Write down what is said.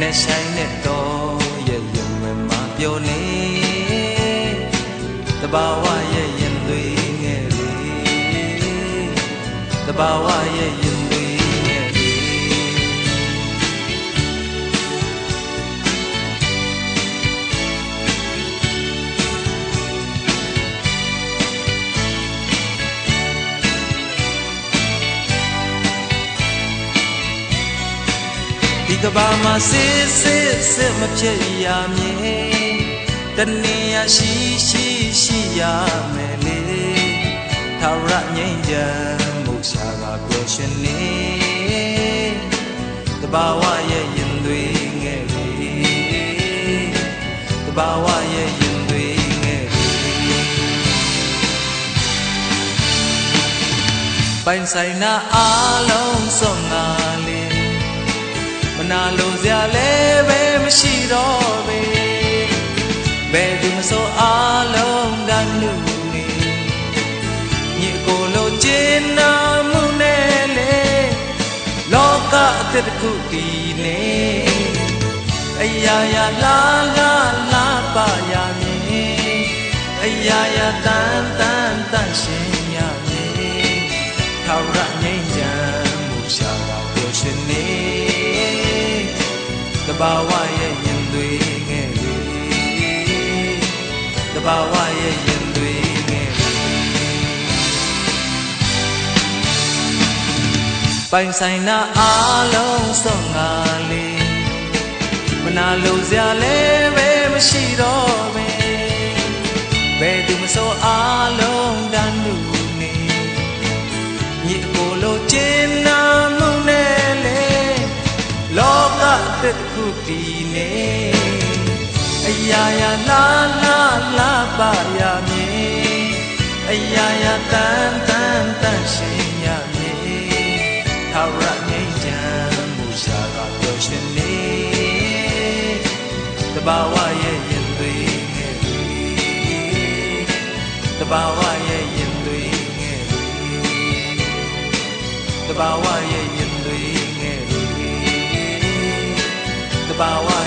နဲ့ဆိုင်နဲ့တော့ရဲ့ရင်ဝင်မှာပြောနေတဘာဝရဲ့ရင်သွေးငယ်လေတဘာဝရဲ့ ကဘာမှာစစ်စစ်စစ်မဖြစ်ရမည်တနေ့ရရှိရှိရှိရမယ်လေထာဝရငြိမ်းချမ်းမှုရှာကပျော်ရွှင်နေတဘာဝရဲ့ရင်သွေးငယ်လေတဘာဝရဲ့ရင်သွေးငယ်လေပိုင်ဆိုင်နာအားလုံးစုံငါလေးမ နာလိုစရာလည်းပဲမရှိတော့ပဲဘယ်သူမဆိုအားလုံးတန်းလူနေညကိုလိုချင်နာမှုနဲ့လေလောကအသက်တစ်ခုတည်နေအရာရာလာလာလာပါရမည်အရာရာတန်တန်တန်ရှင်ရမည်ထာဝရငြိမ်းချမ်း ဘာဝရဲ့ရင်သွေးငယ်လေတဘာဝရဲ့ရင်သွေးငယ်လေပိုင်ဆိုင်နာအားလုံးစုံငါလေးမနာလိုစရာလည်းပဲမရှိတော့ပဲဘယ်သူမဆိုအားလုံးတန်းလူနေညစ်ကို သက်တစ်ခုတည်နေအရာရာလာလာလာပါရမည်အရာရာတန်တန်တန်ရှင်ရမည်ထာဝရငြိမ်းချမ်းမှုရှာကပျော်ရွှင်နေတဘာဝရဲ့ရင်သွေးငယ်တွေတဘာဝရဲ့ရင်သွေးငယ်တွေတဘာဝရဲ့ pau